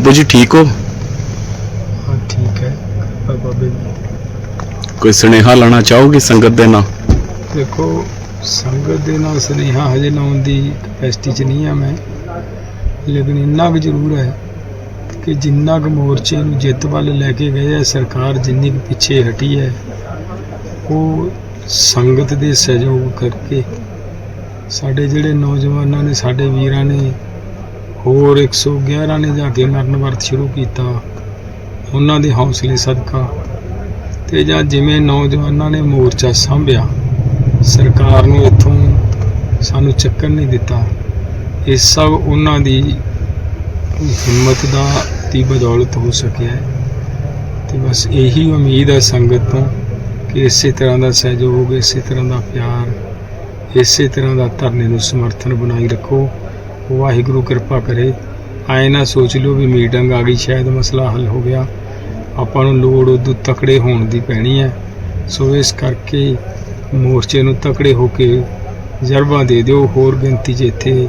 ਬਾਪੂ ਜੀ ਠੀਕ ਹੋ? ਹਾਂ ਠੀਕ ਹੈ। ਕਿਰਪਾ ਬਾਬੇ ਕੋਈ ਸੁਨੇਹਾ ਲਾਣਾ ਚਾਹੋਗੇ ਸੰਗਤ ਦੇ ਨਾਲ? ਦੇਖੋ ਸੰਗਤ ਦੇ ਨਾਲ ਸੁਨੇਹਾ ਹਜੇ ਲਾਉਣ ਦੀ ਕਪੈਸਿਟੀ 'ਚ ਨਹੀਂ ਆ ਮੈਂ। ਲੇਕਿਨ ਇੰਨਾ ਕੁ ਜ਼ਰੂਰ ਹੈ ਕਿ ਜਿੰਨਾ ਕੁ ਮੋਰਚੇ ਨੂੰ ਜਿੱਤ ਵੱਲ ਲੈ ਕੇ ਗਏ ਹੈ ਸਰਕਾਰ ਜਿੰਨੀ ਕੁ ਪਿੱਛੇ ਹਟੀ ਹੈ ਉਹ ਸੰਗਤ ਦੇ ਸਹਿਯੋਗ ਕਰਕੇ ਸਾਡੇ ਜਿਹੜੇ ਨੌਜਵਾਨਾਂ ਨੇ ਸਾਡੇ ਵੀਰਾਂ ਨੇ ਹੋਰ 111 ਨੇ ਜਾ ਕੇ ਮਰਨ ਵਰਤ ਸ਼ੁਰੂ ਕੀਤਾ। ਉਹਨਾਂ ਦੇ ਹੌਸਲੇ ਸਦਕਾ ਤੇ ਜਾਂ ਜਿਵੇਂ ਨੌਜਵਾਨਾਂ ਨੇ ਮੋਰਚਾ ਸੰਭਿਆ, ਸਰਕਾਰ ਨੂੰ ਇੱਥੋਂ ਸਾਨੂੰ ਚੱਕਰ ਨਹੀਂ ਦਿੱਤਾ। ਇਹ ਸਭ ਉਹਨਾਂ ਦੀ ਹਿੰਮਤ ਦਾ ਦੀ ਬਦੌਲਤ ਹੋ ਸਕਿਆ ਹੈ। ਤੇ ਬਸ ਇਹੀ ਉਮੀਦ ਹੈ ਸੰਗਤ ਤੋਂ ਕਿ ਇਸੇ ਤਰ੍ਹਾਂ ਦਾ ਸਹਿਯੋਗ, ਇਸੇ ਤਰ੍ਹਾਂ ਦਾ ਪਿਆਰ, ਇਸੇ ਤਰ੍ਹਾਂ ਦਾ ਧਰਨੇ ਨੂੰ ਸਮਰਥਨ ਬਣਾਈ ਰੱਖੋ। ਵਾਹਿਗੁਰੂ ਕਿਰਪਾ ਕਰੇ। ਆਏ ਨਾ ਸੋਚ ਲਿਓ ਵੀ ਮੀਟਿੰਗ ਆ ਗਈ, ਸ਼ਾਇਦ ਮਸਲਾ ਹੱਲ ਹੋ ਗਿਆ। ਆਪਾਂ ਨੂੰ ਲੋੜ ਉਦੋਂ ਤਕੜੇ ਹੋਣ ਦੀ ਪੈਣੀ ਹੈ। ਸੋ ਇਸ ਕਰਕੇ ਮੋਰਚੇ ਨੂੰ ਤਕੜੇ ਹੋ ਕੇ ਜਰਬਾ ਦੇ ਦਿਓ, ਹੋਰ ਗਿਣਤੀ 'ਚ ਇੱਥੇ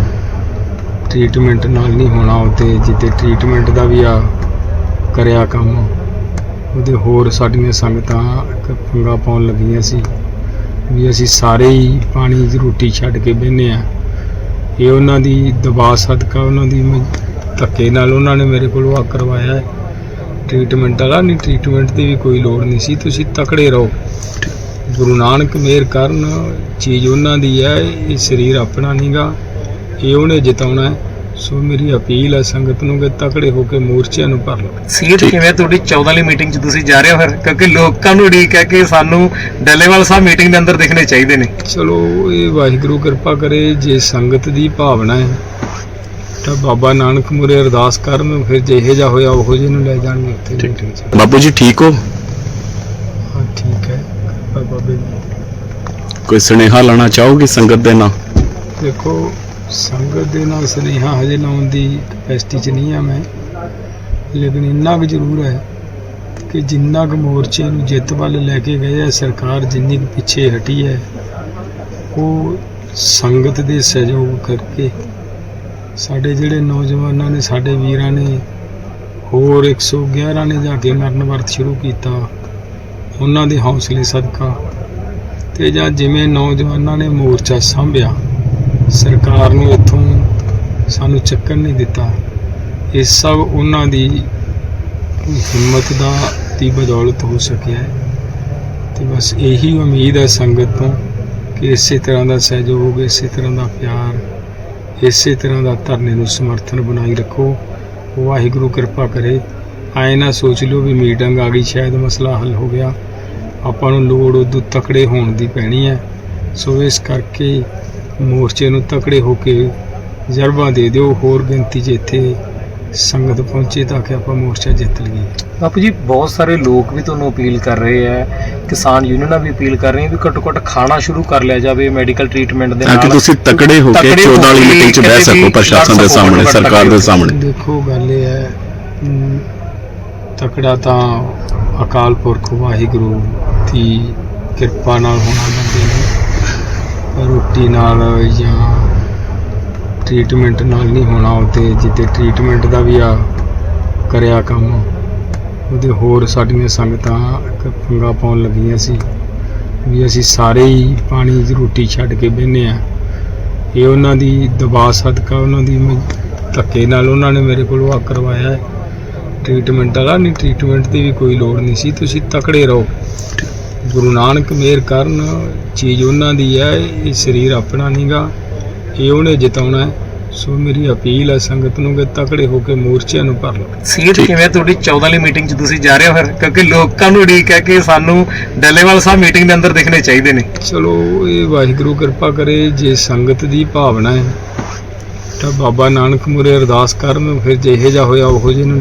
ਟ੍ਰੀਟਮੈਂਟ ਨਾਲ ਨਹੀਂ ਹੋਣਾ ਉਹ ਤੇ ਜਿੱਤੇ ਟ੍ਰੀਟਮੈਂਟ ਦਾ ਵੀ ਆ ਕਰਿਆ ਕੰਮ, ਉਹਦੇ ਹੋਰ ਸਾਡੀਆਂ ਸੰਗਤਾਂ ਇੱਕ ਪੰਗਾ ਪਾਉਣ ਲੱਗੀਆਂ ਸੀ ਵੀ ਅਸੀਂ ਸਾਰੇ ਹੀ ਪਾਣੀ ਦੀ ਰੋਟੀ ਛੱਡ ਕੇ ਬਹਿੰਦੇ ਆ ਇਹ ਉਹਨਾਂ ਦੀ ਦਬਾਅ ਸਦਕਾ, ਉਹਨਾਂ ਦੀ ਧੱਕੇ ਨਾਲ ਉਹਨਾਂ ਨੇ ਮੇਰੇ ਕੋਲੋਂ ਆ ਕਰਵਾਇਆ ਹੈ। ਟ੍ਰੀਟਮੈਂਟ ਵਾਲਾ ਨਹੀਂ ਟ੍ਰੀਟਮੈਂਟ ਦੀ ਵੀ ਕੋਈ ਲੋੜ ਨਹੀਂ ਸੀ, ਤੁਸੀਂ ਤਕੜੇ ਰਹੋ। ਗੁਰੂ ਨਾਨਕ ਮਿਹਰ ਕਰਨ, ਚੀਜ਼ ਉਹਨਾਂ ਦੀ ਹੈ, ਇਹ ਸਰੀਰ ਆਪਣਾ ਨਹੀਂਗਾ ਇਹ ਉਹਨੇ ਜਿਤਾਉਣਾ ਹੈ। ਸੋ ਮੇਰੀ ਅਪੀਲ ਹੈ ਸੰਗਤ ਨੂੰ ਕਿ ਤਕੜੇ ਹੋ ਕੇ ਮੋਰਚਿਆਂ ਨੂੰ ਭਰ ਲਓ। ਸੀਟ। ਕਿਵੇਂ ਤੁਹਾਡੀ 14 ਵਾਲੀ ਮੀਟਿੰਗ 'ਚ ਤੁਸੀਂ ਜਾ ਰਹੇ ਹੋ ਫਿਰ? ਕਿਉਂਕਿ ਲੋਕਾਂ ਨੂੰ ਉਡੀਕ ਹੈ ਕਿ ਸਾਨੂੰ ਡੱਲੇਵਾਲ ਸਾਹਿਬ ਮੀਟਿੰਗ ਦੇ ਅੰਦਰ ਦਿਖਣੇ ਚਾਹੀਦੇ ਨੇ। ਚਲੋ ਇਹ ਵਾਹਿਗੁਰੂ ਕਿਰਪਾ ਕਰੇ ਜੇ ਸੰਗਤ ਦੀ ਭਾਵਨਾ ਹੈ ਤਾਂ ਬਾਬਾ ਨਾਨਕ ਮੁਰੇ ਅਰਦਾਸ ਕਰਨ ਫਿਰ ਜਿਹੇ ਜਾ ਹੋਇਆ ਉਹੋ ਜਿਹੇ ਨੂੰ ਲੈ ਜਾਣਗੇ ਉੱਥੇ 'ਚ। ਬਾਪੂ ਜੀ ਠੀਕ ਹੋ? ਹਾਂ ਠੀਕ ਹੈ। ਬਾਬੇ ਦੀ। ਕੋਈ ਸੁਨੇਹਾ ਲਾਣਾ ਚਾਹੋਗੇ ਸੰਗਤ ਦੇ ਨਾਲ? ਦੇਖੋ ਸੰਗਤ ਦੇ ਨਾਲ ਸੁਨੇਹਾ ਹਜੇ ਲਾਉਣ ਦੀ ਕਪੈਸਿਟੀ 'ਚ ਨਹੀਂ ਆ ਮੈਂ। ਲੇਕਿਨ ਇੰਨਾ ਕੁ ਜ਼ਰੂਰ ਹੈ ਕਿ ਜਿੰਨਾ ਕੁ ਮੋਰਚੇ ਨੂੰ ਜਿੱਤ ਵੱਲ ਲੈ ਕੇ ਗਏ ਹੈ, ਸਰਕਾਰ ਜਿੰਨੀ ਕੁ ਪਿੱਛੇ ਹਟੀ ਹੈ, ਉਹ ਸੰਗਤ ਦੇ ਸਹਿਯੋਗ ਕਰਕੇ ਸਾਡੇ ਜਿਹੜੇ ਨੌਜਵਾਨਾਂ ਨੇ, ਸਾਡੇ ਵੀਰਾਂ ਨੇ, ਹੋਰ 111 ਨੇ ਜਾ ਕੇ ਮਰਨ ਵਰਤ ਸ਼ੁਰੂ ਕੀਤਾ, ਉਹਨਾਂ ਦੇ ਹੌਸਲੇ ਸਦਕਾ ਤੇ ਜਾਂ ਜਿਵੇਂ ਨੌਜਵਾਨਾਂ ਨੇ ਮੋਰਚਾ ਸੰਭਿਆ ਸਰਕਾਰ ਨੂੰ ਇੱਥੋਂ ਸਾਨੂੰ ਚੱਕਣ ਨਹੀਂ ਦਿੱਤਾ। ਇਹ ਸਭ ਉਹਨਾਂ ਦੀ ਹਿੰਮਤ ਦਾ ਦੀ ਬਦੌਲਤ ਹੋ ਸਕਿਆ ਹੈ। ਤੇ ਬਸ ਇਹੀ ਉਮੀਦ ਹੈ ਸੰਗਤ ਤੋਂ ਕਿ ਇਸੇ ਤਰ੍ਹਾਂ ਦਾ ਸਹਿਯੋਗ, ਇਸੇ ਤਰ੍ਹਾਂ ਦਾ ਪਿਆਰ, ਇਸੇ ਤਰ੍ਹਾਂ ਦਾ ਧਰਨੇ ਨੂੰ ਸਮਰਥਨ ਬਣਾਈ ਰੱਖੋ। ਵਾਹਿਗੁਰੂ ਕਿਰਪਾ ਕਰੇ। ਆਏ ਨਾ ਸੋਚ ਲਿਓ ਵੀ ਮੀਟਿੰਗ ਆ ਗਈ, ਸ਼ਾਇਦ ਮਸਲਾ ਹੱਲ ਹੋ ਗਿਆ। ਆਪਾਂ ਨੂੰ ਲੋੜ ਉਦੋਂ ਤਕੜੇ ਹੋਣ ਦੀ ਪੈਣੀ ਹੈ। ਸੋ ਇਸ ਕਰਕੇ ਮੋਰਚੇ ਨੂੰ ਤਕੜੇ ਹੋ ਕੇ ਜਰਬਾ ਦੇ ਦਿਓ ਹੋਰ ਗਿਣਤੀ 'ਚ ਇੱਥੇ ਸੰਗਤ ਪਹੁੰਚੇ ਤਾਂ ਕਿ ਆਪਾਂ ਮੋਰਚਾ ਜਿੱਤ ਲਈਏ। ਬਾਪੂ ਜੀ ਬਹੁਤ ਸਾਰੇ ਲੋਕ ਵੀ ਤੁਹਾਨੂੰ ਅਪੀਲ ਕਰ ਰਹੇ ਹੈ ਕਿਸਾਨ ਯੂਨੀਅਨਾਂ ਵੀ ਅਪੀਲ ਕਰ ਰਹੀਆਂ ਵੀ ਘੱਟੋ ਘੱਟ ਖਾਣਾ ਸ਼ੁਰੂ ਕਰ ਲਿਆ ਜਾਵੇ ਮੈਡੀਕਲ ਟ੍ਰੀਟਮੈਂਟ ਦੇ ਤਾਂ ਕਿ ਨਾਲ। ਤੁਸੀਂ ਤਕੜੇ ਹੋ ਕੇ ਤਕੜੇ 14 ਵਾਲੀ ਮੀਟਿੰਗ 'ਚ ਬਹਿ ਸਕੋ ਪ੍ਰਸ਼ਾਸਨ ਦੇ ਸਾਹਮਣੇ ਸਰਕਾਰ ਦੇ ਸਾਹਮਣੇ। ਦੇਖੋ ਗੱਲ ਇਹ ਹੈ ਤਕੜਾ ਤਾਂ ਅਕਾਲ ਪੁਰਖ ਵਾਹਿਗੁਰੂ ਦੀ ਕਿਰਪਾ ਨਾਲ ਹੋਣਾ ਰੋਟੀ ਨਾਲ ਜਾਂ ਟ੍ਰੀਟਮੈਂਟ ਨਾਲ ਨਹੀਂ ਹੋਣਾ ਉਹ ਤੇ ਜਿੱਤੇ ਟ੍ਰੀਟਮੈਂਟ ਦਾ ਵੀ ਆ ਕਰਿਆ ਕੰਮ, ਉਹਦੇ ਹੋਰ ਸਾਡੀਆਂ ਸੰਗਤਾਂ ਇੱਕ ਪੰਗਾ ਪਾਉਣ ਲੱਗੀਆਂ ਸੀ ਵੀ ਅਸੀਂ ਸਾਰੇ ਹੀ ਪਾਣੀ ਦੀ ਰੋਟੀ ਛੱਡ ਕੇ ਬਹਿੰਦੇ ਆ ਇਹ ਉਹਨਾਂ ਦੀ ਦਬਾਅ ਸਦਕਾ, ਉਹਨਾਂ ਦੀ ਧੱਕੇ ਨਾਲ ਉਹਨਾਂ ਨੇ ਮੇਰੇ ਕੋਲੋਂ ਆ ਕਰਵਾਇਆ ਹੈ। ਟ੍ਰੀਟਮੈਂਟ ਵਾਲਾ, ਨਹੀਂ ਟ੍ਰੀਟਮੈਂਟ ਦੀ ਵੀ ਕੋਈ ਲੋੜ ਨਹੀਂ ਸੀ, ਤੁਸੀਂ ਤਕੜੇ ਰਹੋ। ਗੁਰੂ ਨਾਨਕ ਮਿਹਰ ਕਰਨ ਚੀਜ਼ ਉਹਨਾਂ ਦੀ ਹੈ ਇਹ ਸਰੀਰ ਆਪਣਾ ਨਹੀਂਗਾ ਇਹ ਉਹਨੇ ਜਿਤਾਉਣਾ ਹੈ। ਸੋ ਮੇਰੀ ਅਪੀਲ ਹੈ ਸੰਗਤ ਨੂੰ ਕਿ ਤਕੜੇ ਹੋ ਕੇ ਮੋਰਚਿਆਂ ਨੂੰ ਭਰ ਲਓ। ਸੀਟ। ਕਿਵੇਂ ਤੁਹਾਡੀ 14 ਵਾਲੀ ਮੀਟਿੰਗ 'ਚ ਤੁਸੀਂ ਜਾ ਰਹੇ ਹੋ ਫਿਰ? ਕਿਉਂਕਿ ਲੋਕਾਂ ਨੂੰ ਉਡੀਕ ਹੈ ਕਿ ਸਾਨੂੰ ਡੱਲੇਵਾਲ ਸਾਹਿਬ ਮੀਟਿੰਗ ਦੇ ਅੰਦਰ ਦਿਖਣੇ ਚਾਹੀਦੇ ਨੇ। ਚਲੋ ਇਹ ਵਾਹਿਗੁਰੂ ਕਿਰਪਾ ਕਰੇ ਜੇ ਸੰਗਤ ਦੀ ਭਾਵਨਾ ਹੈ ਤਾਂ ਬਾਬਾ ਨਾਨਕ ਮੁਰੇ ਅਰਦਾਸ ਕਰਨ ਫਿਰ ਜਿਹੇ ਜਾ ਹੋਇਆ ਉਹੋ ਜਿਹੇ ਨੂੰ